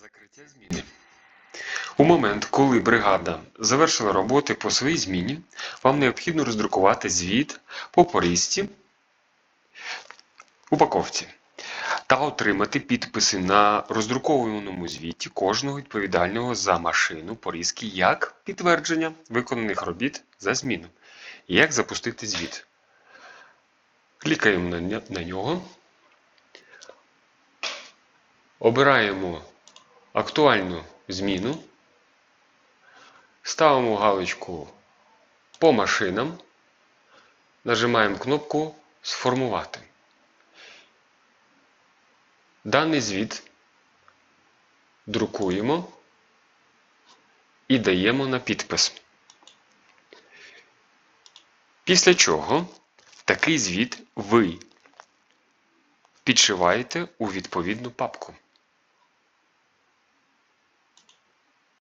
Закриття зміни. У момент, коли бригада завершила роботи по своїй зміні, вам необхідно роздрукувати звіт по пористі упаковці та отримати підписи на роздрукованому звіті кожного відповідального за машину порізки як підтвердження виконаних робіт за зміну. Як запустити звіт? Клікаємо на нього. Обираємо актуальну зміну. Ставимо галочку по машинам. Нажимаємо кнопку Сформувати. Даний звіт друкуємо і даємо на підпис. Після чого такий звіт ви підшиваєте у відповідну папку.